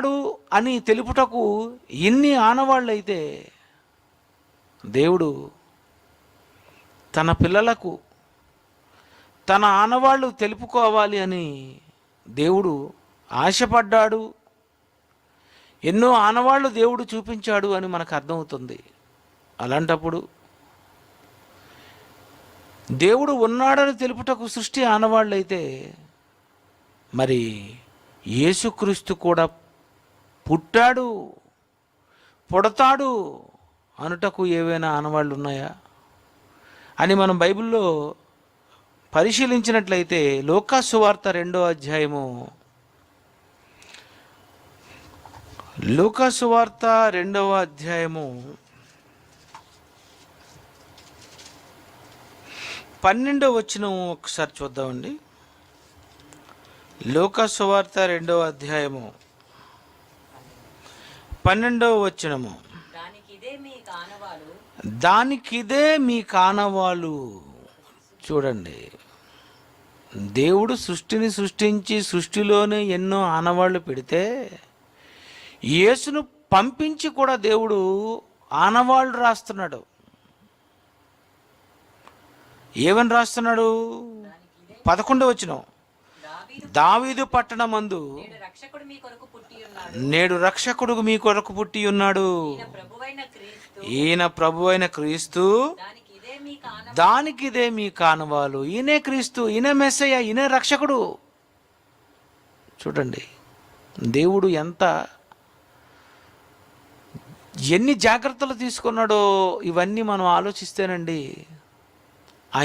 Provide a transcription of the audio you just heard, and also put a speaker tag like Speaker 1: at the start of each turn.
Speaker 1: ఉన్నాడు అని తెలుపుటకు ఎన్ని ఆనవాళ్ళు అయితే దేవుడు తన పిల్లలకు తన ఆనవాళ్ళు తెలుపుకోవాలి అని దేవుడు ఆశపడ్డాడు. ఎన్నో ఆనవాళ్ళు దేవుడు చూపించాడు అని మనకు అర్థమవుతుంది. అలాంటప్పుడు దేవుడు ఉన్నాడని తెలుపుటకు సృష్టి ఆనవాళ్ళైతే మరి యేసుక్రీస్తు కూడా పుట్టాడు పుడతాడు అనుటకు ఏవైనా ఆనవాళ్ళు ఉన్నాయా? అని మనం బైబిల్లో పరిశీలించినట్లయితే లోకాసువార్త రెండో అధ్యాయము. లోకాసువార్త రెండవ అధ్యాయము. పన్నెండవ వచ్చిన ఒకసారి చూద్దామండి. లోకాసువార్త రెండవ అధ్యాయము. పన్నెండవ వచ్చినము
Speaker 2: దానికి ఇదే మీ కానవాలు.
Speaker 1: దానికిదే మీ కానవాలు. చూడండి. దేవుడు సృష్టిని సృష్టించి సృష్టిలోనే ఎన్నో ఆనవాళ్ళు పెడితే యేసును పంపించి కూడా దేవుడు ఆనవాళ్ళు రాస్తున్నాడు. ఏమని రాస్తున్నాడు? పదకొండు వచ్చిన
Speaker 2: దావీదు
Speaker 1: పట్టణమందు
Speaker 2: నేడు రక్షకుడు మీ కొరకు పుట్టి ఉన్నాడు. ఈయన ప్రభువైన క్రీస్తు.
Speaker 1: ఈయన ప్రభు అయిన క్రీస్తు దానికి ఇదే మీ కానువాలు. ఈయనే క్రీస్తు ఈయన మెస్సయ్య ఈయనే రక్షకుడు. చూడండి దేవుడు ఎంత ఎన్ని జాగ్రత్తలు తీసుకున్నాడో ఇవన్నీ మనం ఆలోచిస్తేనండి